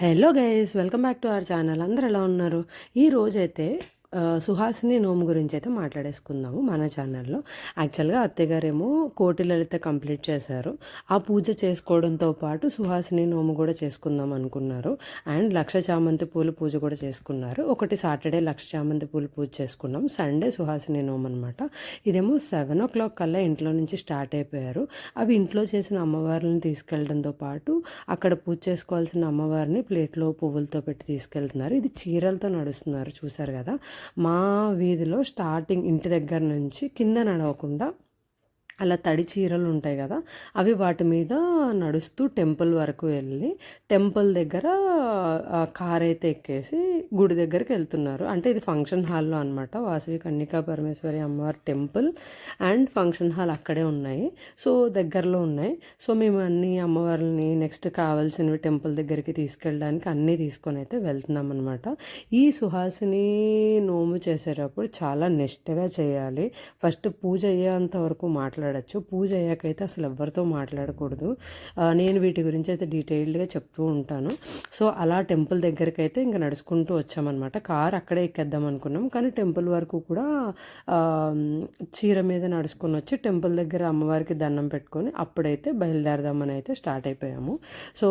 Hello guys welcome back to our channel అందరు ఎలా ఉన్నారు? ఈ రోజైతే సుహాసిని నోము గురించి అయితే మాట్లాడేసుకుందాము మన ఛానల్లో. యాక్చువల్గా అత్తయ్యగారేమో కోటి లలిత కంప్లీట్ చేశారు. ఆ పూజ చేసుకోవడంతో పాటు సుహాసిని నోము కూడా చేసుకుందాం అనుకున్నారు. అండ్ లక్ష చామంతి పూలు పూజ కూడా చేసుకున్నారు. ఒకటి సాటర్డే లక్ష చామంతి పూలు పూజ చేసుకున్నాం. సండే సుహాసిని నోము అనమాట ఇదేమో సెవెన్ ఓ క్లాక్ కల్లా ఇంట్లో నుంచి స్టార్ట్ అయిపోయారు. అవి ఇంట్లో చేసిన అమ్మవారిని తీసుకెళ్ళడంతో పాటు అక్కడ పూజ చేసుకోవాల్సిన అమ్మవారిని ప్లేట్లో పువ్వులతో పెట్టి తీసుకెళ్తున్నారు. ఇది చీరలతో నడుస్తున్నారు. చూసారు కదా? మా వీధిలో స్టార్టింగ్ ఇంటి దగ్గర నుంచి కింద నడవకుండా అలా తడి చీరలు ఉంటాయి కదా అవి వాటి మీద నడుస్తూ టెంపుల్ వరకు వెళ్ళి టెంపుల్ దగ్గర కార్ అయితే ఎక్కేసి గుడి దగ్గరికి వెళ్తున్నారు. అంటే ఇది ఫంక్షన్ హాల్లో అనమాట వాసవి కన్నికా పరమేశ్వరి అమ్మవారి టెంపుల్ అండ్ ఫంక్షన్ హాల్ అక్కడే ఉన్నాయి. సో దగ్గరలో ఉన్నాయి. సో మేము అన్ని అమ్మవారిని నెక్స్ట్ కావాల్సినవి టెంపుల్ దగ్గరికి తీసుకెళ్ళడానికి అన్నీ తీసుకొని అయితే వెళ్తున్నాం అనమాట ఈ సుహాసిని నోము చేసేటప్పుడు చాలా నిష్టగా చేయాలి. ఫస్ట్ పూజ అయ్యేంత వరకు మాట్లాడచ్చు. పూజ అయ్యాకైతే అసలు ఎవరితో మాట్లాడకూడదు. నేను వీటి గురించి అయితే డీటెయిల్డ్గా చెప్తూ ఉంటాను. సో అలా టెంపుల్ దగ్గరికి అయితే ఇంకా నడుచుకుంటూ వచ్చామన్నమాట. కార్ అక్కడే ఎక్కేద్దాం అనుకున్నాం. కానీ టెంపుల్ వరకు కూడా చీర మీద నడుచుకొని వచ్చి టెంపుల్ దగ్గర అమ్మవారికి దండం పెట్టుకొని అప్పుడైతే బయలుదేరదామని అయితే స్టార్ట్ అయిపోయాము. So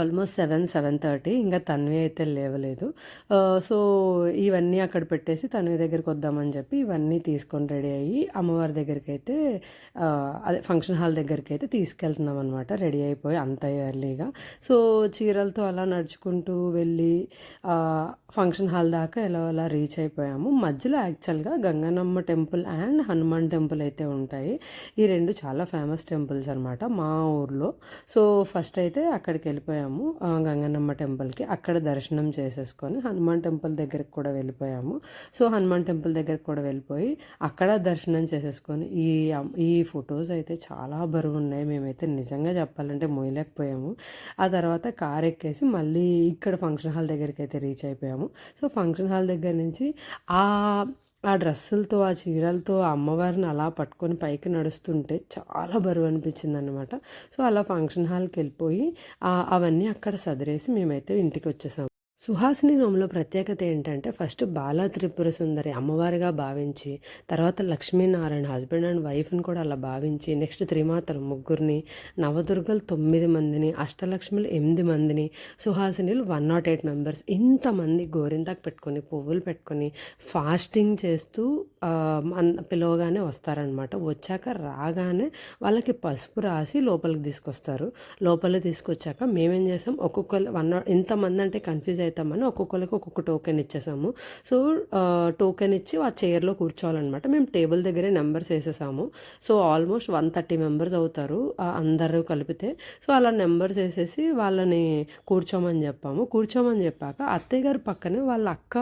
almost seven seven thirty. ఇంకా తన్వి అయితే లేవలేదు. సో ఇవన్నీ అక్కడ పెట్టేసి తన్వి దగ్గరికి వద్దామని చెప్పి ఇవన్నీ తీసుకొని రెడీ అయ్యి అమ్మవారి దగ్గరికి అయితే అదే ఫంక్షన్ హాల్ దగ్గరికి అయితే తీసుకెళ్తున్నాం అనమాట రెడీ అయిపోయి అంత ఎర్లీగా సో చీరలతో అలా నడుచుకుంటూ వెళ్ళి ఫంక్షన్ హాల్ దాకా ఎలా అలా రీచ్ అయిపోయాము. మధ్యలో యాక్చువల్గా Ganganamma temple and Hanuman temple అయితే ఉంటాయి. ఈ రెండు చాలా ఫేమస్ టెంపుల్స్ అనమాట మా ఊర్లో. సో ఫస్ట్ అయితే అక్కడికి వెళ్ళిపోయాము. వెళ్ళిపోయాము గంగన్నమ్మ టెంపుల్కి. అక్కడ దర్శనం చేసేసుకొని హనుమాన్ టెంపుల్ దగ్గరికి కూడా వెళ్ళిపోయాము. సో హనుమాన్ టెంపుల్ దగ్గరికి కూడా వెళ్ళిపోయి అక్కడ దర్శనం చేసేసుకొని ఈ ఈ ఫొటోస్ అయితే చాలా బరువు ఉన్నాయి. మేమైతే నిజంగా చెప్పాలంటే మోయలేకపోయాము. ఆ తర్వాత కార్ ఎక్కేసి మళ్ళీ ఇక్కడ ఫంక్షన్ హాల్ దగ్గరికి అయితే రీచ్ అయిపోయాము. సో ఫంక్షన్ హాల్ దగ్గర నుంచి ఆ ఆ డ్రెస్సులతో ఆ చీరలతో ఆ అమ్మవారిని అలా పట్టుకొని పైకి నడుస్తుంటే చాలా బరువు అనిపించింది అనమాట సో అలా ఫంక్షన్ హాల్కి వెళ్ళిపోయి అవన్నీ అక్కడ సదిరేసి మేమైతే ఇంటికి వచ్చేసాము సుహాసిని నోములో ప్రత్యేకత ఏంటంటే ఫస్ట్ బాలా త్రిపుర సుందరి అమ్మవారిగా భావించి తర్వాత లక్ష్మీనారాయణ హస్బెండ్ అండ్ వైఫ్ని కూడా అలా భావించి నెక్స్ట్ త్రిమాతలు ముగ్గురిని నవదుర్గలు తొమ్మిది మందిని అష్టలక్ష్ములు ఎనిమిది మందిని సుహాసినిలు వన్ నాట్ ఎయిట్ మెంబర్స్ ఇంతమంది గోరింతాకు పెట్టుకొని పువ్వులు పెట్టుకొని ఫాస్టింగ్ చేస్తూ పిలవగానే వస్తారనమాట వచ్చాక రాగానే వాళ్ళకి పసుపు రాసి లోపలికి తీసుకొస్తారు. లోపలికి తీసుకొచ్చాక మేమేం చేసాం ఒక్కొక్కరు వన్ ఇంతమంది అంటే కన్ఫ్యూజ్ అవుతామని ఒక్కొక్కరికి ఒక్కొక్క టోకెన్ ఇచ్చేసాము. సో టోకెన్ ఇచ్చి ఆ చైర్లో కూర్చోవాలన్నమాట. మేము టేబుల్ దగ్గరే numbers వేసేసాము. So almost one thirty members అవుతారు అందరూ కలిపితే. సో అలా నెంబర్స్ వేసేసి వాళ్ళని కూర్చోమని చెప్పాము. కూర్చోమని చెప్పాక అత్తయ్య గారు పక్కనే వాళ్ళ అక్క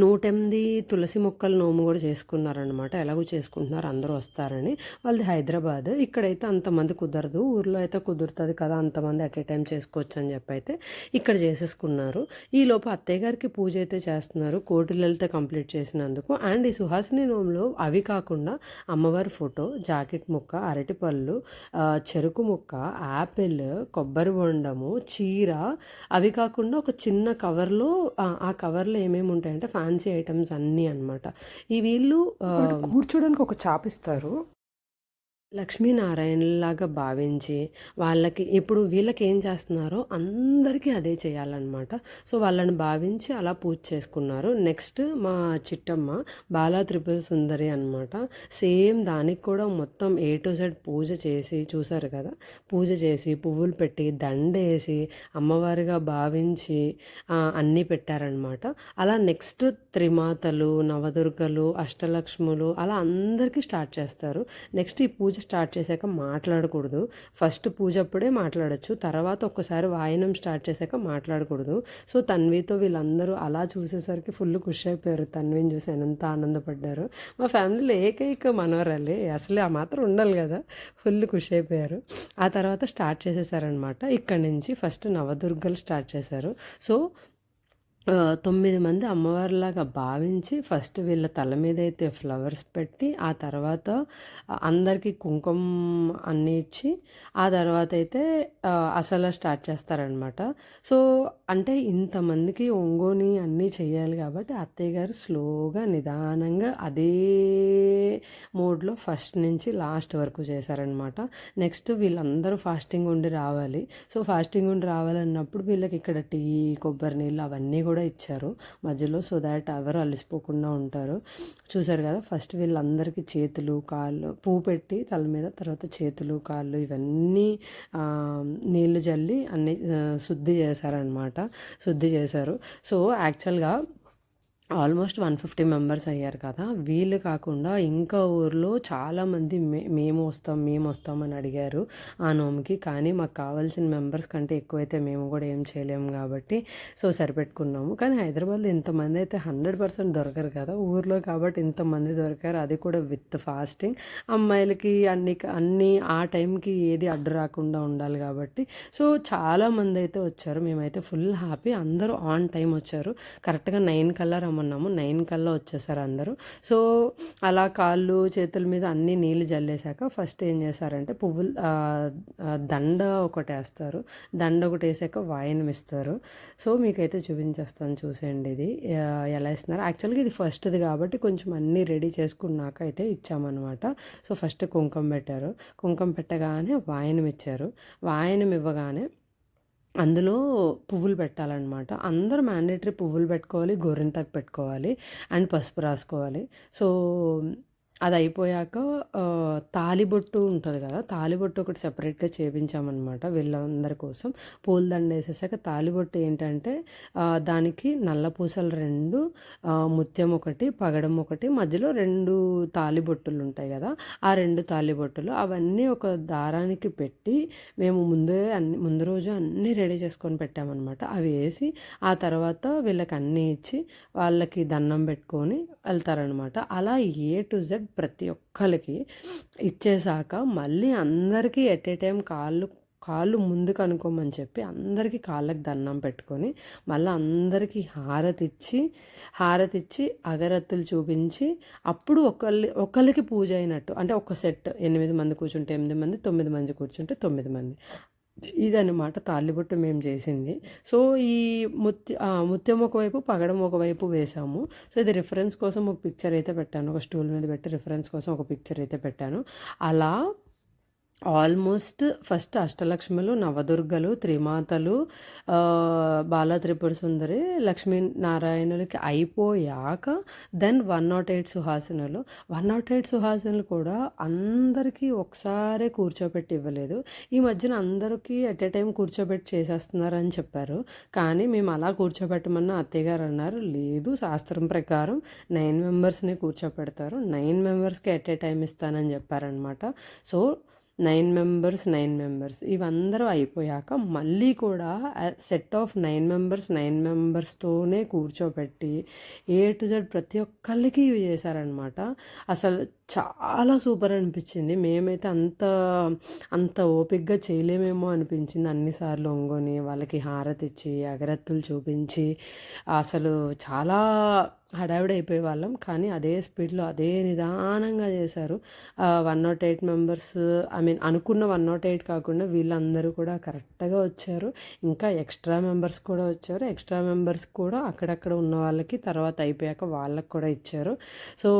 నూటెనిమిది తులసి మొక్కలు నోము కూడా చేసుకున్నారనమాట ఎలాగో చేసుకుంటున్నారు అందరూ వస్తారని. వాళ్ళది హైదరాబాద్. ఇక్కడైతే అంతమంది కుదరదు. ఊర్లో అయితే కుదురుతుంది కదా అంతమంది అట్ ఏ టైం చేసుకోవచ్చు అని చెప్పి అయితే ఇక్కడ చేసేసుకున్నారు. ఈ లోపు అత్తయ్య గారికి పూజ అయితే చేస్తున్నారు. కోటిలతో కంప్లీట్ చేసినందుకు. అండ్ ఈ సుహాసిని నోములో అవి కాకుండా అమ్మవారి ఫోటో జాకెట్ ముక్క అరటిపళ్ళు చెరుకు ముక్క యాపిల్ కొబ్బరి బొండము చీర అవి కాకుండా ఒక చిన్న కవర్లో ఆ, ఆ కవర్లో ఏమేమి ఉంటాయంటే ఫ్యాన్సీ ఐటమ్స్ అన్నీ అనమాట ఈ వీళ్ళు కూర్చోడానికి ఒక చాపిస్తారు లక్ష్మీనారాయణలాగా భావించి వాళ్ళకి ఇప్పుడు వీళ్ళకి ఏం చేస్తున్నారో అందరికీ అదే చేయాలన్నమాట. సో వాళ్ళని భావించి అలా పూజ చేసుకున్నారు. నెక్స్ట్ మా చిట్టమ్మ బాలా త్రిపుర సుందరి అనమాట సేమ్ దానికి కూడా మొత్తం ఏ టు జెడ్ పూజ చేసి చూసారు కదా? పూజ చేసి పువ్వులు పెట్టి దండేసి అమ్మవారిగా భావించి అన్నీ పెట్టారనమాట అలా నెక్స్ట్ త్రిమాతలు నవదుర్గలు అష్టలక్ష్ములు అలా అందరికీ స్టార్ట్ చేస్తారు. నెక్స్ట్ ఈ పూజ స్టార్ట్ చేశాక మాట్లాడకూడదు. ఫస్ట్ పూజ అప్పుడే మాట్లాడచ్చు. తర్వాత ఒక్కసారి వాయనం స్టార్ట్ చేశాక మాట్లాడకూడదు. సో తన్వితో వీళ్ళందరూ అలా చూసేసరికి ఫుల్ ఖుషి అయిపోయారు. తన్విని చూసి ఎంత ఆనందపడ్డారు. మా ఫ్యామిలీలో ఏకైక మనవరాలే. అసలు ఆ మాత్రం ఉండాలి కదా. ఫుల్ ఖుషి అయిపోయారు. ఆ తర్వాత స్టార్ట్ చేసేసారనమాట ఇక్కడి నుంచి ఫస్ట్ నవదుర్గలు స్టార్ట్ చేశారు. సో తొమ్మిది మంది అమ్మవారిలాగా భావించి ఫస్ట్ వీళ్ళ తల మీద అయితే ఫ్లవర్స్ పెట్టి ఆ తర్వాత అందరికీ కుంకుమ అన్నీ ఇచ్చి ఆ తర్వాత అయితే అసలు స్టార్ట్ చేస్తారనమాట సో అంటే ఇంతమందికి ఒంగోని అన్నీ చేయాలి కాబట్టి అత్తయ్య గారు స్లోగా నిదానంగా అదే మోడ్లో ఫస్ట్ నుంచి లాస్ట్ వరకు చేశారనమాట నెక్స్ట్ వీళ్ళందరూ ఫాస్టింగ్ ఉండి రావాలి. సో ఫాస్టింగ్ ఉండి రావాలన్నప్పుడు వీళ్ళకి ఇక్కడ టీ కొబ్బరి నీళ్ళు అవన్నీ కూడా కూడా ఇచ్చారు. మధ్యలో సో దాట్ ఎవరు అలసిపోకుండా ఉంటారు. చూసారు కదా ఫస్ట్ వీళ్ళందరికీ చేతులు కాళ్ళు పువ్వు పెట్టి తల మీద తర్వాత చేతులు కాళ్ళు ఇవన్నీ నీళ్ళు జల్లి అన్ని శుద్ధి చేశారనమాట శుద్ధి చేశారు. సో యాక్చువల్గా ఆల్మోస్ట్ వన్ ఫిఫ్టీ మెంబర్స్ అయ్యారు కదా. వీళ్ళు కాకుండా ఇంకా ఊర్లో చాలామంది మే మేము వస్తాం మేము వస్తాం అని అడిగారు ఆ నోముకి. కానీ మాకు కావాల్సిన మెంబర్స్ కంటే ఎక్కువైతే మేము కూడా ఏం చేయలేము కాబట్టి సో సరిపెట్టుకున్నాము. కానీ హైదరాబాద్లో ఇంతమంది అయితే హండ్రెడ్ పర్సెంట్ దొరకరు కదా. ఊర్లో కాబట్టి ఇంతమంది దొరికారు. అది కూడా విత్ ఫాస్టింగ్. అమ్మాయిలకి అన్ని అన్ని ఆ టైంకి ఏది అడ్డు రాకుండా ఉండాలి కాబట్టి. సో చాలామంది అయితే వచ్చారు. మేమైతే ఫుల్ హ్యాపీ. అందరూ ఆన్ టైం వచ్చారు. కరెక్ట్గా నైన్ కల్లా ఉన్నాము నైన్ కల్లా వచ్చేసారు అందరూ. సో అలా కాళ్ళు చేతుల మీద అన్ని నీళ్ళు జల్లేశాక ఫస్ట్ ఏం చేశారంటే పువ్వులు దండ ఒకటి వేస్తారు. దండ ఒకటి వేసాక వాయనం ఇస్తారు. సో మీకైతే చూపించేస్తాను చూసేయండి ఇది. ఎలా ఇస్తున్నారు యాక్చువల్గా ఇది ఫస్ట్ది కాబట్టి కొంచెం అన్నీ రెడీ చేసుకున్నాక అయితే ఇచ్చామన్నమాట. సో ఫస్ట్ కుంకుమ పెట్టారు. కుంకుమ పెట్టగానే వాయనం ఇచ్చారు. వాయనం ఇవ్వగానే అందులో పువ్వులు పెట్టాలన్నమాట. అందరూ మ్యాండేటరీ పువ్వులు పెట్టుకోవాలి గోరింతాకు పెట్టుకోవాలి అండ్ పసుపు రాసుకోవాలి. సో అది అయిపోయాక తాలిబొట్టు ఉంటుంది కదా తాలిబొట్టు ఒకటి సెపరేట్గా చేపించామన్నమాట వీళ్ళందరి కోసం. పూలదండ వేసేసాక తాలిబొట్టు ఏంటంటే దానికి నల్ల పూసలు రెండు ముత్యం ఒకటి పగడం ఒకటి మధ్యలో రెండు తాలిబొట్టులు ఉంటాయి కదా ఆ రెండు తాలిబొట్టులు అవన్నీ ఒక దారానికి పెట్టి మేము ముందే అన్ని ముందు రోజు అన్నీ రెడీ చేసుకొని పెట్టామన్నమాట. అవి వేసి ఆ తర్వాత వీళ్ళకి అన్నీ ఇచ్చి వాళ్ళకి దండం పెట్టుకొని వెళ్తారనమాట అలా ఏ టు జెడ్ ప్రతి ఒక్కరికి ఇచ్చేసాక మళ్ళీ అందరికీ ఎట్ ఏ టైం కాళ్ళు కాళ్ళు ముందుకు అనుకోమని చెప్పి అందరికీ కాళ్ళకి దండం పెట్టుకొని మళ్ళీ అందరికీ హారతి ఇచ్చి హారతి ఇచ్చి అగరత్తులు చూపించి అప్పుడు ఒకళ్ళు ఒకళ్ళకి పూజ అయినట్టు. అంటే ఒక సెట్ ఎనిమిది మంది కూర్చుంటే ఎనిమిది మంది తొమ్మిది మంది కూర్చుంటే తొమ్మిది మంది. ఇదన్నమాట తాళ్ళిబొట్టు మేము చేసింది. సో ఈ ముత్య ముత్యం ఒకవైపు పగడం ఒకవైపు వేసాము. సో ఇది రిఫరెన్స్ కోసం ఒక పిక్చర్ అయితే పెట్టాను. ఒక స్టూల్ మీద పెట్టి రిఫరెన్స్ కోసం ఒక పిక్చర్ అయితే పెట్టాను. అలా ఆల్మోస్ట్ ఫస్ట్ అష్టలక్ష్మిలు నవదుర్గలు త్రిమాతలు ఆ, బాల త్రిపుర సుందరి అయిపోయాక దెన్ వన్ నాట్ ఎయిట్ సుహాసనలు. వన్ నాట్ ఎయిట్ సుహాసనలు కూడా అందరికీ ఒకసారి కూర్చోబెట్టి ఇవ్వలేదు. ఈ మధ్యన అందరికీ ఎట్ ఏ టైం కూర్చోబెట్టి చేసేస్తున్నారని చెప్పారు. కానీ మేము అలా కూర్చోబెట్టమన్న అత్తయ్య గారు అన్నారు లేదు శాస్త్రం ప్రకారం నైన్ మెంబర్స్ని కూర్చోపెడతారు. నైన్ మెంబర్స్కి ఎట్ ఏ టైం ఇస్తానని చెప్పారనమాట so nine members nine members. ఇవందరూ అయిపోయాక మళ్ళీ కూడా set of nine members nine మెంబర్స్తోనే కూర్చోబెట్టి ఏ టు జెడ్ ప్రతి ఒక్కరికి ఇవి చేశారనమాట అసలు చాలా సూపర్ అనిపించింది. మేమైతే అంత అంత ఓపిక్గా చేయలేమేమో అనిపించింది అన్నిసార్లు ఒంగోని వాళ్ళకి హారతి ఇచ్చి అగరత్తులు చూపించి. అసలు చాలా హడావిడి అయిపోయే వాళ్ళం కానీ అదే స్పీడ్లో అదే నిదానంగా చేశారు. One nought eight members I mean అనుకున్న వన్ నాట్ ఎయిట్ కాకుండా వీళ్ళందరూ కూడా కరెక్ట్గా వచ్చారు. ఇంకా ఎక్స్ట్రా మెంబర్స్ కూడా వచ్చారు. ఎక్స్ట్రా మెంబర్స్ కూడా అక్కడక్కడ ఉన్న వాళ్ళకి తర్వాత అయిపోయాక వాళ్ళకి కూడా ఇచ్చారు. సో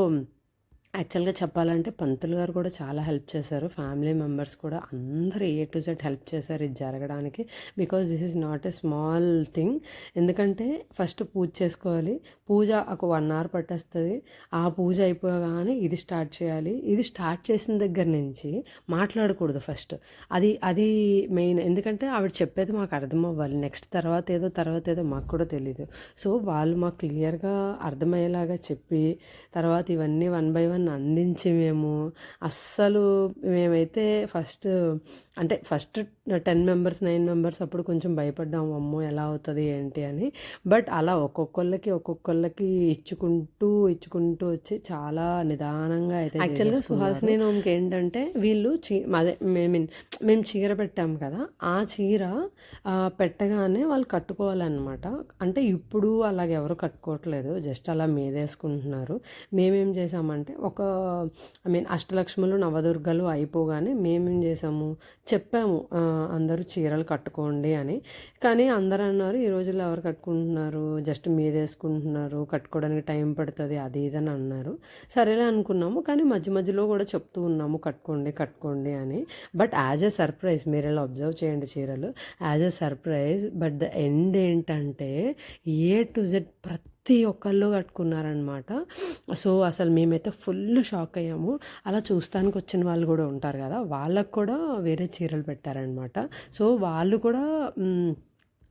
యాక్చువల్గా చెప్పాలంటే పంతులు గారు కూడా చాలా హెల్ప్ చేశారు. ఫ్యామిలీ మెంబర్స్ కూడా అందరూ ఏ టు జెడ్ హెల్ప్ చేశారు ఇది జరగడానికి. Because this is not a small thing. ఎందుకంటే ఫస్ట్ పూజ చేసుకోవాలి. పూజ ఒక వన్ అవర్ పట్టేస్తుంది. ఆ పూజ అయిపోగానే ఇది స్టార్ట్ చేయాలి. ఇది స్టార్ట్ చేసిన దగ్గర నుంచి మాట్లాడకూడదు ఫస్ట్. అది అది మెయిన్. ఎందుకంటే ఆవిడ చెప్పేది మాకు అర్థం అవ్వాలి. నెక్స్ట్ తర్వాత ఏదో తర్వాత ఏదో మాకు కూడా తెలియదు సో వాళ్ళు మాకు క్లియర్గా అర్థమయ్యేలాగా చెప్పి తర్వాత ఇవన్నీ వన్ బై వన్ అందించి మేము అస్సలు మేమైతే ఫస్ట్ అంటే first ten members nine members అప్పుడు కొంచెం భయపడ్డాము అమ్మో ఎలా అవుతుంది ఏంటి అని. బట్ అలా ఒక్కొక్కళ్ళకి ఒక్కొక్కళ్ళకి ఇచ్చుకుంటూ ఇచ్చుకుంటూ వచ్చి చాలా నిదానంగా అయితే యాక్చువల్గా సుహాసిని నోమ్కి ఏంటంటే వీళ్ళు చీ అదే మీన్ మేము చీర పెట్టాం కదా ఆ చీర పెట్టగానే వాళ్ళు కట్టుకోవాలన్నమాట. అంటే ఇప్పుడు అలాగ ఎవరు కట్టుకోవట్లేదు జస్ట్ అలా మీదేసుకుంటున్నారు. మేమేం చేసామంటే ఒక ఐ మీన్ అష్టలక్ష్ములు నవదుర్గలు అయిపోగానే మేమేం చేసాము చెప్పాము అందరూ చీరలు కట్టుకోండి అని. కానీ అందరూ అన్నారు ఈ రోజుల్లో ఎవరు కట్టుకుంటున్నారు? జస్ట్ మీదేసుకుంటున్నారు కట్టుకోవడానికి టైం పడుతుంది అది ఇది అని అన్నారు. సరేలే అనుకున్నాము కానీ మధ్య మధ్యలో కూడా చెప్తూ ఉన్నాము కట్టుకోండి కట్టుకోండి అని. బట్ యాజ్ ఎ సర్ప్రైజ్ మీరు ఇలా అబ్జర్వ్ చేయండి చీరలు. As a surprise but the end ఏంటంటే ఏ టు జెడ్ ప్రతి ప్రతి ఒక్కళ్ళు కట్టుకున్నారనమాట. సో అసలు మేమైతే ఫుల్ షాక్ అయ్యాము. అలా చూస్తానికి వచ్చిన వాళ్ళు కూడా ఉంటారు కదా వాళ్ళకు కూడా వేరే చీరలు పెట్టారనమాట. సో వాళ్ళు కూడా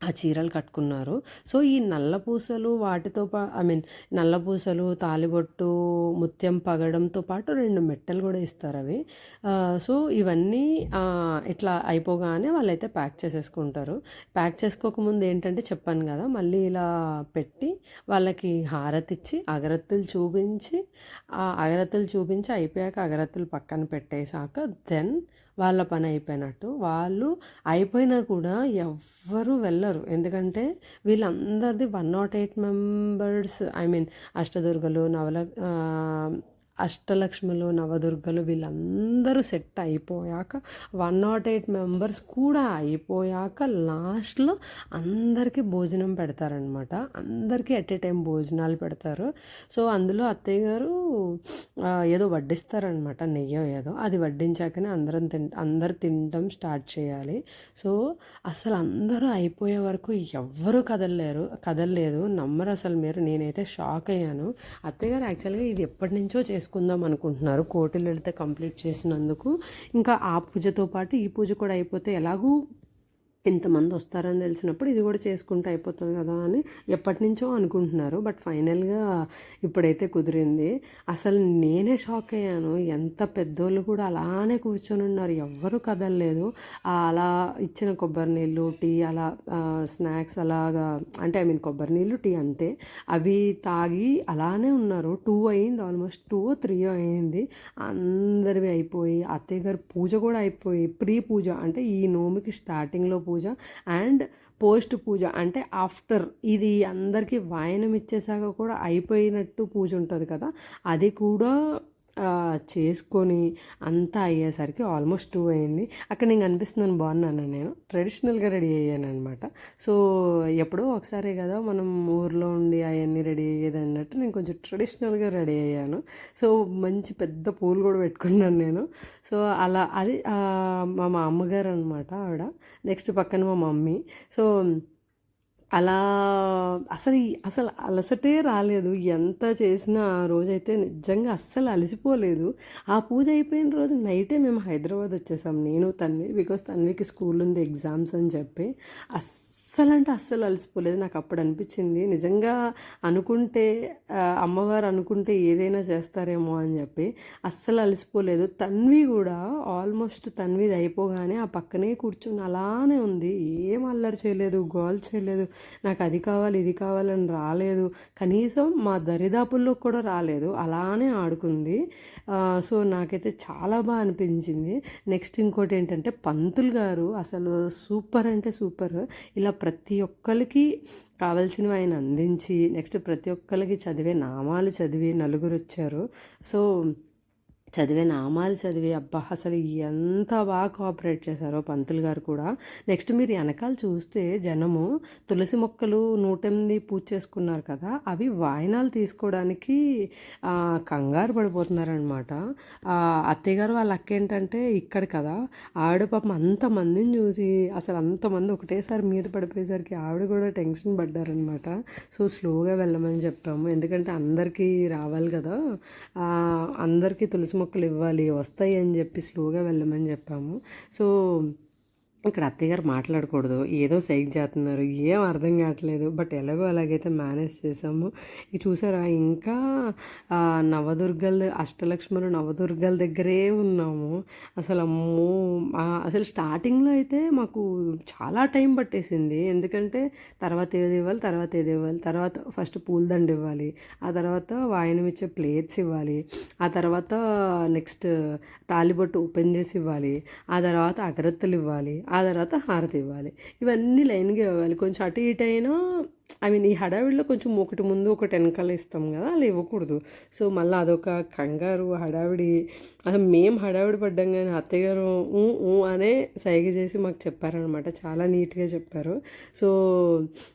ఆ చీరలు కట్టుకున్నారు. సో ఈ నల్ల పూసలు వాటితో పా ఐ మీన్ నల్ల పూసలు తాలిబొట్టు ముత్యం పగడంతో పాటు రెండు మెట్టలు కూడా ఇస్తారు అవి. సో ఇవన్నీ ఇట్లా అయిపోగానే వాళ్ళైతే ప్యాక్ చేసేసుకుంటారు. ప్యాక్ చేసుకోకముందు ఏంటంటే చెప్పాను కదా మళ్ళీ ఇలా పెట్టి వాళ్ళకి హారతి ఇచ్చి అగరత్తులు చూపించి ఆ అగరత్తులు చూపించి అయిపోయాక అగరత్తులు పక్కన పెట్టేశాక దెన్ వాళ్ళ పని అయిపోయినట్టు. వాళ్ళు అయిపోయినా కూడా ఎవ్వరూ వెళ్ళరు. ఎందుకంటే వీళ్ళందరిది one nought eight members I mean అష్టదుర్గలు నవల అష్టలక్ష్ములు నవదుర్గలు వీళ్ళందరూ సెట్ అయిపోయాక వన్ నాట్ ఎయిట్ మెంబర్స్ కూడా అయిపోయాక లాస్ట్లో అందరికీ భోజనం పెడతారనమాట అందరికీ ఎట్ ఏ టైం భోజనాలు పెడతారు. సో అందులో అత్తయ్య గారు ఏదో వడ్డిస్తారనమాట నెయ్యి ఏదో. అది వడ్డించాకనే అందరం తిన్ అందరు తినడం స్టార్ట్ చేయాలి. సో అసలు అందరూ అయిపోయే వరకు ఎవ్వరూ కదలలేరు కదలలేదు. నమ్మరు అసలు మీరు. నేనైతే షాక్ అయ్యాను. అత్తయ్య గారు యాక్చువల్గా ఇది ఎప్పటి నుంచో చేసుకుందాం అనుకుంటున్నారు. కోటి లలిత కంప్లీట్ చేసినందుకు. ఇంకా ఆ పూజతో పాటు ఈ పూజ కూడా అయిపోతే ఎలాగూ ఇంతమంది వస్తారని తెలిసినప్పుడు ఇది కూడా చేసుకుంటే అయిపోతుంది కదా అని ఎప్పటి నుంచో అనుకుంటున్నారు. బట్ ఫైనల్గా ఇప్పుడైతే కుదిరింది. అసలు నేనే షాక్ అయ్యాను. ఎంత పెద్దోళ్ళు కూడా అలానే కూర్చొని ఉన్నారు. ఎవ్వరూ కదలలేదు. అలా ఇచ్చిన కొబ్బరి నీళ్ళు టీ అలా స్నాక్స్ అలాగా అంటే ఐ మీన్ కొబ్బరి నీళ్ళు టీ అంతే. అవి తాగి అలానే ఉన్నారు. టూ అయింది ఆల్మోస్ట్ టూ త్రీ అయింది. అందరివి అయిపోయి అత్తయ్య గారి పూజ కూడా అయిపోయి ప్రీ పూజ అంటే ఈ నోమికి స్టార్టింగ్లో పూజ పూజ అండ్ పోస్ట్ పూజ అంటే ఆఫ్టర్. ఇది అందరికీ వాయనం ఇచ్చేసాక కూడా అయిపోయినట్టు పూజ ఉంటుంది కదా. అది కూడా చేసుకొని అంతా అయ్యేసరికి ఆల్మోస్ట్ టూ అయింది. అక్కడ నేను అనిపిస్తున్నాను బాగున్నాను నేను. ట్రెడిషనల్గా రెడీ అయ్యాను అనమాట సో ఎప్పుడో ఒకసారే కదా మనం ఊర్లో ఉండి అవన్నీ రెడీ అయ్యేది అన్నట్టు నేను కొంచెం ట్రెడిషనల్గా రెడీ అయ్యాను. సో మంచి పెద్ద పూలు కూడా పెట్టుకున్నాను నేను. సో అలా అది మా మా అమ్మగారు అనమాట ఆవిడ. నెక్స్ట్ పక్కన మా మమ్మీ. సో అలా అసలు ఈ- అసలు అలసటే రాలేదు. ఎంత చేసినా ఆ రోజైతే నిజంగా అస్సలు అలసిపోలేదు. ఆ పూజ అయిపోయిన రోజు నైటే మేము హైదరాబాద్ వచ్చేసాం. నేను తన్వి బికాస్ తన్వికి స్కూల్ ఉంది ఎగ్జామ్స్ అని చెప్పి. అస్సలు అస్సలు అంటే అస్సలు అలసిపోలేదు. నాకు అప్పుడు అనిపించింది నిజంగా అనుకుంటే అమ్మవారు అనుకుంటే ఏదైనా చేస్తారేమో అని చెప్పి అస్సలు అలసిపోలేదు. తన్వి కూడా ఆల్మోస్ట్ తన్విది అయిపోగానే ఆ పక్కనే కూర్చుని అలానే ఉంది. ఏం అల్లరి చేయలేదు గోల్ చేయలేదు. నాకు అది కావాలి ఇది కావాలని రాలేదు. కనీసం మా దరిదాపుల్లో కూడా రాలేదు. అలానే ఆడుకుంది. సో నాకైతే చాలా బాగా అనిపించింది. నెక్స్ట్ ఇంకోటి ఏంటంటే పంతులు గారు అసలు సూపర్ అంటే సూపర్. ఇలా ప్రతి ఒక్కరికి కావాల్సినవి ఆయన అందించి నెక్స్ట్ ప్రతి ఒక్కరికి చదివే నామాలు చదివి నలుగురు వచ్చారు. సో చదివే నామాలు చదివి అబ్బా అసలు ఎంత బాగా కోఆపరేట్ చేశారో పంతులు గారు కూడా. నెక్స్ట్ మీరు వెనకాల చూస్తే జనము తులసి మొక్కలు నూట ఎనిమిది పూజ చేసుకున్నారు కదా అవి వాయినాలు తీసుకోవడానికి కంగారు పడిపోతున్నారనమాట అత్తయ్యగారు వాళ్ళ అక్క ఏంటంటే ఇక్కడ కదా ఆవిడ పాపం అంతమందిని చూసి అసలు అంతమంది ఒకటేసారి మీద పడిపోయేసరికి ఆవిడ కూడా టెన్షన్ పడ్డారనమాట సో స్లోగా వెళ్ళమని చెప్పాము. ఎందుకంటే అందరికీ రావాలి కదా. అందరికీ తులసి మొక్కలు ఇవ్వాలి వస్తాయి అని చెప్పి స్లోగా వెళ్ళమని చెప్పాము. సో ఇక్కడ అత్తయ్యగారు మాట్లాడకూడదు. ఏదో సైక్ చేస్తున్నారు. ఏం అర్థం కావట్లేదు. బట్ ఎలాగో అలాగైతే మేనేజ్ చేసాము ఇది చూసారా? ఇంకా నవదుర్గలు అష్టలక్ష్ములు నవదుర్గల దగ్గరే ఉన్నాము. అసలు అమ్మో అసలు స్టార్టింగ్లో అయితే మాకు చాలా టైం పట్టేసింది. ఎందుకంటే తర్వాత ఏది ఇవ్వాలి తర్వాత ఏది ఇవ్వాలి తర్వాత ఫస్ట్ పూలదండ ఇవ్వాలి ఆ తర్వాత వాయనం ఇచ్చే ప్లేట్స్ ఇవ్వాలి ఆ తర్వాత నెక్స్ట్ తాలిబొట్టు ఓపెన్ చేసి ఇవ్వాలి ఆ తర్వాత అగరత్తులు ఇవ్వాలి ఆ తర్వాత హారతి ఇవ్వాలి. ఇవన్నీ లైన్గా ఇవ్వాలి. కొంచెం అటు ఇటు అయినా ఐ మీన్ ఈ హడావిడిలో కొంచెం ఒకటి ముందు ఒకటి వెనకాల ఇస్తాం కదా అలా ఇవ్వకూడదు. సో మళ్ళీ అదొక కంగారు హడావిడి. అసలు మేము హడావిడి పడ్డాం కానీ అత్తగారు ఊ ఊ అనే సైగ చేసి మాకు చెప్పారనమాట చాలా నీట్గా చెప్పారు. సో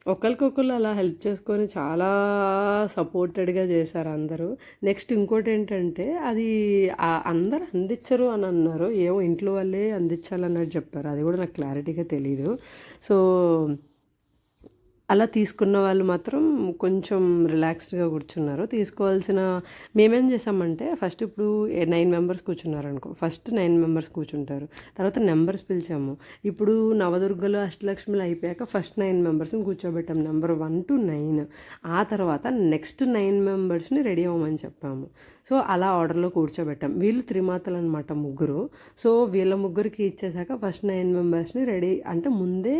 ఒకరికొకరు అలా హెల్ప్ చేసుకొని చాలా సపోర్టెడ్గా చేశారు అందరూ. నెక్స్ట్ ఇంకోటి ఏంటంటే అది అందరు అందించరు అని అన్నారు. ఏమో ఇంట్లో వాళ్ళే అందించాలన్నట్టు చెప్పారు. అది కూడా నాకు క్లారిటీగా తెలియదు సో అలా తీసుకున్న వాళ్ళు మాత్రం కొంచెం రిలాక్స్డ్గా కూర్చున్నారు. తీసుకోవాల్సిన మేమేం చేసామంటే ఫస్ట్ ఇప్పుడు నైన్ మెంబర్స్ కూర్చున్నారు అనుకో ఫస్ట్ నైన్ మెంబర్స్ కూర్చుంటారు. తర్వాత నెంబర్స్ పిలిచాము. ఇప్పుడు నవదుర్గలు అష్టలక్ష్మిలు అయిపోయాక ఫస్ట్ నైన్ మెంబర్స్ని కూర్చోబెట్టాం. Number one two nine. ఆ తర్వాత నెక్స్ట్ నైన్ మెంబర్స్ని రెడీ అవ్వమని చెప్పాము. సో అలా ఆర్డర్లో కూర్చోబెట్టాం. వీళ్ళు త్రిమాతలు అనమాట ముగ్గురు. సో వీళ్ళ ముగ్గురికి ఇచ్చేసాక ఫస్ట్ నైన్ మెంబర్స్ని రెడీ అంటే ముందే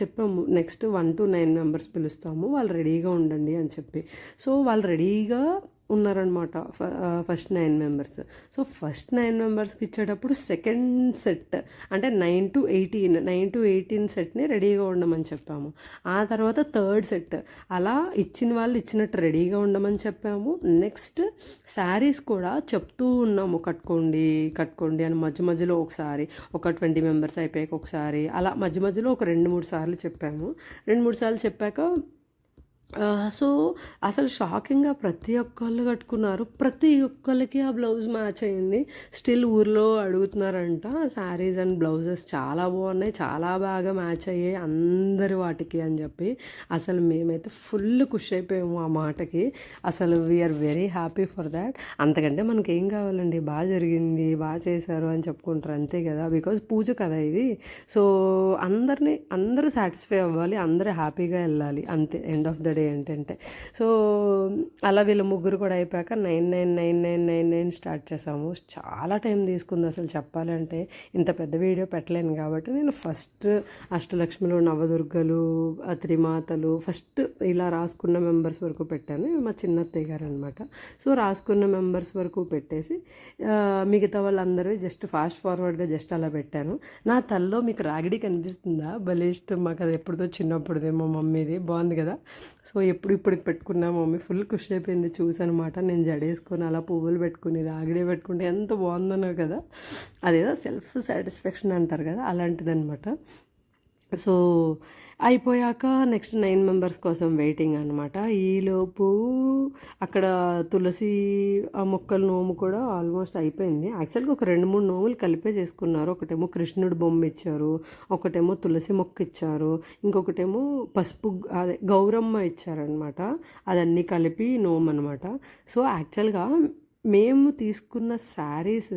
చెప్పాము. Next one two nine members పిలుస్తాము. వాళ్ళు రెడీగా ఉండండి అని చెప్పి. సో వాళ్ళు రెడీగా ఉన్నారనమాట first nine members so first nine మెంబర్స్కి ఇచ్చేటప్పుడు సెకండ్ సెట్ అంటే nine to eighteen nine to eighteen సెట్ని రెడీగా ఉండమని చెప్పాము. ఆ తర్వాత థర్డ్ సెట్ అలా ఇచ్చిన వాళ్ళు ఇచ్చినట్టు రెడీగా ఉండమని చెప్పాము. నెక్స్ట్ శారీస్ కూడా చెప్తూ ఉన్నాము కట్టుకోండి కట్టుకోండి అని మధ్య మధ్యలో ఒకసారి ఒక ట్వంటీ మెంబర్స్ అయిపోయాక ఒకసారి అలా మధ్య మధ్యలో ఒక రెండు మూడు సార్లు చెప్పాము. రెండు మూడు సార్లు చెప్పాక సో అసలు షాకింగ్గా ప్రతి ఒక్కళ్ళు కట్టుకున్నారు. ప్రతి ఒక్కళ్ళకి ఆ బ్లౌజ్ మ్యాచ్ అయింది. స్టిల్ ఊర్లో అడుగుతున్నారంట శారీస్ అండ్ బ్లౌజెస్ చాలా బాగున్నాయి చాలా బాగా మ్యాచ్ అయ్యాయి అందరి వాటికి అని చెప్పి. అసలు మేమైతే ఫుల్ ఖుషి అయిపోయాము ఆ మాటకి. అసలు we are very happy for that అంతకంటే మనకి ఏం కావాలండి? బాగా జరిగింది బాగా చేశారు అని చెప్పుకుంటారు అంతే కదా? బికాజ్ పూజ కదా ఇది. సో అందరినీ అందరూ సాటిస్ఫై అవ్వాలి అందరూ హ్యాపీగా వెళ్ళాలి. అంతే ఎండ్ ఆఫ్ ద డే ఏంటంటే. సో అలా వీళ్ళ ముగ్గురు కూడా అయిపోయాక nine nine nine nine nine nine start చేసాము చాలా టైం తీసుకుంది అసలు చెప్పాలంటే. ఇంత పెద్ద వీడియో పెట్టలేను కాబట్టి నేను ఫస్ట్ అష్టలక్ష్మిలో నవదుర్గలు త్రిమాతలు ఫస్ట్ ఇలా రాసుకున్న మెంబర్స్ వరకు పెట్టాను. మా చిన్నత్తయ్య గారు అనమాట సో రాసుకున్న మెంబర్స్ వరకు పెట్టేసి మిగతా వాళ్ళందరూ జస్ట్ ఫాస్ట్ ఫార్వర్డ్గా జస్ట్ అలా పెట్టాను. నా తల్లో మీకు రాగిడి కనిపిస్తుందా? భలే ఇష్టం. మాకు అది ఎప్పుడుదో చిన్నప్పుడుదే మా మమ్మీది. బాగుంది కదా? సో ఎప్పుడు ఇప్పుడు పెట్టుకున్నా మమ్మీ ఫుల్ ఖుషి అయిపోయింది. చూసనమాట. నేను జడేసుకొని అలా పువ్వులు పెట్టుకుని రాగిడే పెట్టుకుంటే ఎంత బాగుందనో కదా. అదేదో సెల్ఫ్ సాటిస్ఫాక్షన్ అంటారు కదా అలాంటిదన్నమాట సో అయిపోయాక నెక్స్ట్ నైన్ మెంబర్స్ కోసం వెయిటింగ్ అనమాట ఈలోపు అక్కడ తులసి ఆ మొక్కల నోము కూడా ఆల్మోస్ట్ అయిపోయింది. యాక్చువల్గా ఒక రెండు మూడు నోములు కలిపే చేసుకున్నారు. ఒకటేమో కృష్ణుడు బొమ్మ ఇచ్చారు ఒకటేమో తులసి మొక్క ఇచ్చారు ఇంకొకటేమో పసుపు అదే గౌరమ్మ ఇచ్చారనమాట అదన్నీ కలిపి నోము అనమాట సో యాక్చువల్గా మేము తీసుకున్న శారీస్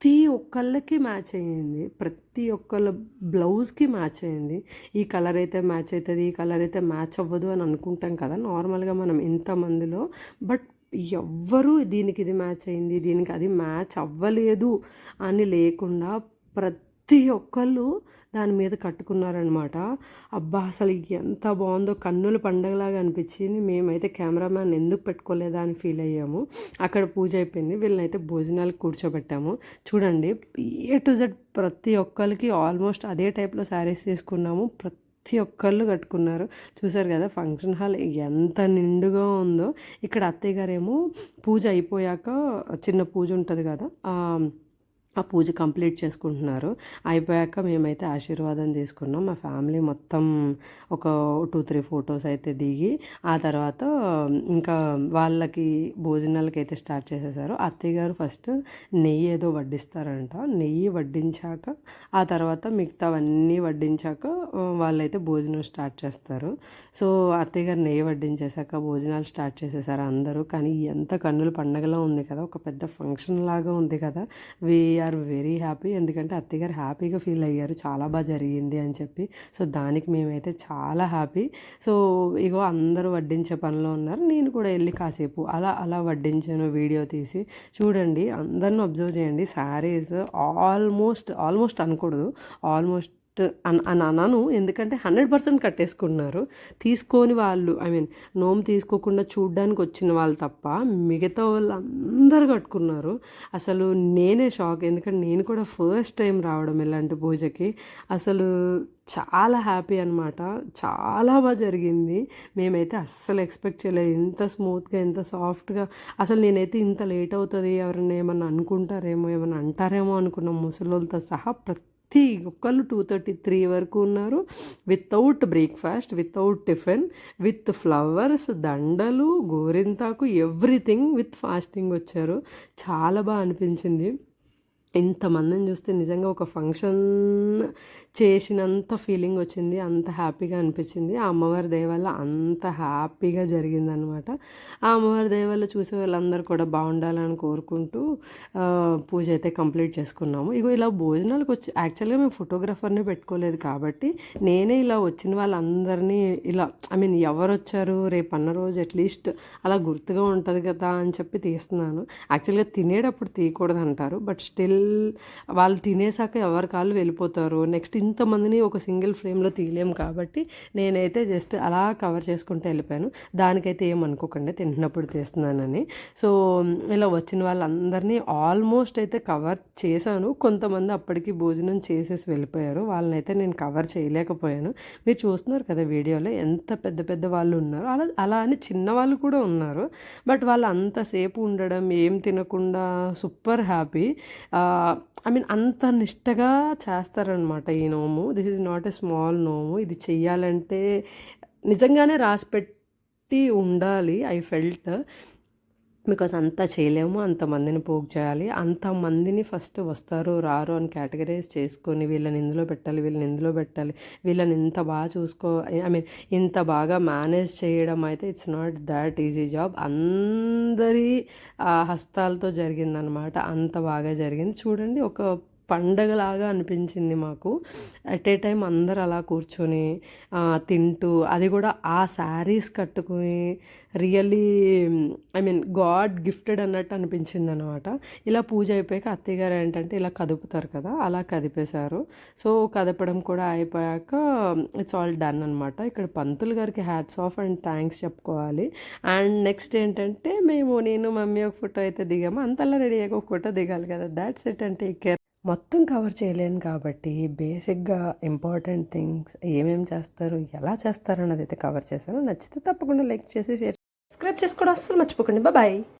ప్రతి ఒక్కళ్ళకి మ్యాచ్ అయ్యింది. ప్రతి ఒక్కళ్ళ బ్లౌజ్కి మ్యాచ్ అయ్యింది. ఈ కలర్ అయితే మ్యాచ్ అవుతుంది ఈ కలర్ అయితే మ్యాచ్ అవ్వదు అని అనుకుంటాం కదా. నార్మల్గా మనం ఇంతమందిలో బట్ ఎవ్వరూ దీనికి ఇది మ్యాచ్ అయింది దీనికి అది మ్యాచ్ అవ్వలేదు అని లేకుండా ప్రతి ప్రతి ఒక్కళ్ళు దాని మీద కట్టుకున్నారనమాట అబ్బా అసలు ఎంత బాగుందో కన్నుల పండగలాగా అనిపించింది. మేమైతే కెమెరామ్యాన్ ఎందుకు పెట్టుకోలేదా అని ఫీల్ అయ్యాము. అక్కడ పూజ అయిపోయింది. వీళ్ళనైతే భోజనాలకు కూర్చోబెట్టాము. చూడండి ఏ టు జెడ్ ప్రతి ఒక్కరికి ఆల్మోస్ట్ అదే టైప్లో శారీస్ తీసుకున్నాము. ప్రతి ప్రతి ఒక్కళ్ళు కట్టుకున్నారు. చూసారు కదా ఫంక్షన్ హాల్ ఎంత నిండుగా ఉందో. ఇక్కడ అత్తయ్య గారేమో పూజ అయిపోయాక చిన్న పూజ ఉంటుంది కదా ఆ పూజ కంప్లీట్ చేసుకుంటున్నారు. అయిపోయాక మేమైతే ఆశీర్వాదం తీసుకున్నాం. మా ఫ్యామిలీ మొత్తం ఒక టూ త్రీ ఫొటోస్ అయితే దిగి ఆ తర్వాత ఇంకా వాళ్ళకి భోజనాలకి అయితే స్టార్ట్ చేసేసారు. అత్తయ్య గారు ఫస్ట్ నెయ్యి ఏదో వడ్డిస్తారంట. నెయ్యి వడ్డించాక ఆ తర్వాత మిగతావన్నీ వడ్డించాక వాళ్ళైతే భోజనం స్టార్ట్ చేస్తారు. సో అత్తయ్య గారు నెయ్యి వడ్డించేశాక భోజనాలు స్టార్ట్ చేసేసారు అందరూ. కానీ ఎంత కన్నుల పండగలా ఉంది కదా. ఒక పెద్ద ఫంక్షన్ లాగా ఉంది కదా. We are are very happy. ఎందుకంటే అత్తగారు హ్యాపీగా ఫీల్ అయ్యారు. చాలా బాగా జరిగింది అని చెప్పి. సో దానికి మేమైతే చాలా హ్యాపీ. సో ఇగో అందరూ వడ్డించే పనిలో ఉన్నారు. నేను కూడా వెళ్ళి కాసేపు అలా అలా వడ్డించాను వీడియో తీసి. చూడండి అందరిని అబ్జర్వ్ చేయండి. శారీస్ ఆల్మోస్ట్ ఆల్మోస్ట్ అనకూడదు. ఆల్మోస్ట్ అన్ అని అన్నాను ఎందుకంటే హండ్రెడ్ పర్సెంట్ కట్టేసుకున్నారు తీసుకొని వాళ్ళు ఐ మీన్ నోము తీసుకోకుండా చూడడానికి వచ్చిన వాళ్ళు తప్ప మిగతా వాళ్ళు అందరు కట్టుకున్నారు. అసలు నేనే షాక్. ఎందుకంటే నేను కూడా ఫస్ట్ టైం రావడం ఇలాంటి పూజకి. అసలు చాలా హ్యాపీ అనమాట చాలా బాగా జరిగింది. మేమైతే అస్సలు ఎక్స్పెక్ట్ చేయలేదు. ఇంత స్మూత్గా ఇంత సాఫ్ట్గా. అసలు నేనైతే ఇంత లేట్ అవుతుంది ఎవరైనా ఏమన్నా అనుకుంటారేమో ఏమన్నా అంటారేమో అనుకున్నాం ముసలోళ్ళతో సహా ప్రతి ఒక్కళ్ళు టూ థర్టీ త్రీ వరకు ఉన్నారు. Without breakfast without tiffin with flowers దండలు గోరింతాకు ఎవ్రీథింగ్ విత్ ఫాస్టింగ్ వచ్చారు. చాలా బాగా అనిపించింది. ఇంతమందిని చూస్తే నిజంగా ఒక ఫంక్షన్ చేసినంత ఫీలింగ్ వచ్చింది అంత హ్యాపీగా అనిపించింది. ఆ అమ్మవారి దయ వల్ల అంత హ్యాపీగా జరిగిందనమాట ఆ అమ్మవారి దయ వల్ల చూసే వాళ్ళందరూ కూడా బాగుండాలని కోరుకుంటూ పూజ అయితే కంప్లీట్ చేసుకున్నాము. ఇగో ఇలా భోజనాలకు వచ్చి యాక్చువల్గా మేము ఫోటోగ్రాఫర్ని పెట్టుకోలేదు కాబట్టి నేనే ఇలా వచ్చిన వాళ్ళందరినీ ఇలా ఐ మీన్ ఎవరు వచ్చారు రేపు అన్న రోజు అట్లీస్ట్ అలా గుర్తుగా ఉంటుంది కదా అని చెప్పి తీస్తున్నాను. యాక్చువల్గా తినేటప్పుడు తీయకూడదు అంటారు బట్ స్టిల్ వాళ్ళు తినేసాక ఎవరి కాళ్ళు వెళ్ళిపోతారు నెక్స్ట్ ఇంతమందిని ఒక సింగిల్ ఫ్రేమ్లో తీయలేము కాబట్టి నేనైతే జస్ట్ అలా కవర్ చేసుకుంటూ వెళ్ళిపోయాను. దానికైతే ఏమనుకోకండి తింటున్నప్పుడు తీస్తున్నానని. సో ఇలా వచ్చిన వాళ్ళందరినీ ఆల్మోస్ట్ అయితే కవర్ చేశాను. కొంతమంది అప్పటికి భోజనం చేసేసి వెళ్ళిపోయారు. వాళ్ళనైతే నేను కవర్ చేయలేకపోయాను. మీరు చూస్తున్నారు కదా వీడియోలో ఎంత పెద్ద పెద్ద వాళ్ళు ఉన్నారు. అలా అలా అని చిన్న వాళ్ళు కూడా ఉన్నారు. బట్ వాళ్ళు అంతసేపు ఉండడం ఏం తినకుండా సూపర్ హ్యాపీ. ఐ మీన్ అంత నిష్టగా చేస్తారనమాట ఈయన నోము. This is not a small నోము. ఇది చెయ్యాలంటే నిజంగానే రాసిపెట్టి ఉండాలి ఐ ఫెల్ట్ బికాస్ అంతా చేయలేము అంతమందిని పోగు చేయాలి. అంతమందిని ఫస్ట్ వస్తారు రారు అని కేటగరైజ్ చేసుకొని వీళ్ళని ఇందులో పెట్టాలి వీళ్ళని ఇందులో పెట్టాలి వీళ్ళని ఇంత బాగా చూసుకో ఐ మీన్ ఇంత బాగా మేనేజ్ చేయడం అయితే it's not that easy job అందరి హస్తాలతో జరిగిందనమాట అంత బాగా జరిగింది. చూడండి ఒక పండగలాగా అనిపించింది మాకు. అట్ ఏ టైం అందరు అలా కూర్చొని తింటూ అది కూడా ఆ శారీస్ కట్టుకుని really I mean god gifted అన్నట్టు అనిపించింది అనమాట ఇలా పూజ అయిపోయాక అత్తయ్య గారు ఏంటంటే ఇలా కదుపుతారు కదా అలా కదిపేశారు. సో కదపడం కూడా అయిపోయాక ఇట్స్ ఆల్ డన్ అనమాట ఇక్కడ పంతులు గారికి హ్యాట్స్ ఆఫ్ అండ్ థ్యాంక్స్ చెప్పుకోవాలి. అండ్ నెక్స్ట్ ఏంటంటే మేము నేను మమ్మీ ఒక ఫోటో అయితే దిగాము. అంతలా రెడీ అయ్యాక ఒక ఫోటో దిగాలి కదా. That's it and take care మొత్తం కవర్ చేయలేను కాబట్టి బేసిక్గా ఇంపార్టెంట్ థింగ్స్ ఏమేమి చేస్తారు ఎలా చేస్తారు అన్నది అయితే కవర్ చేశాను. నచ్చితే తప్పకుండా లైక్ చేసి షేర్ సబ్స్క్రైబ్ చేసుకోవడం అస్సలు మర్చిపోకండి. బాయ్.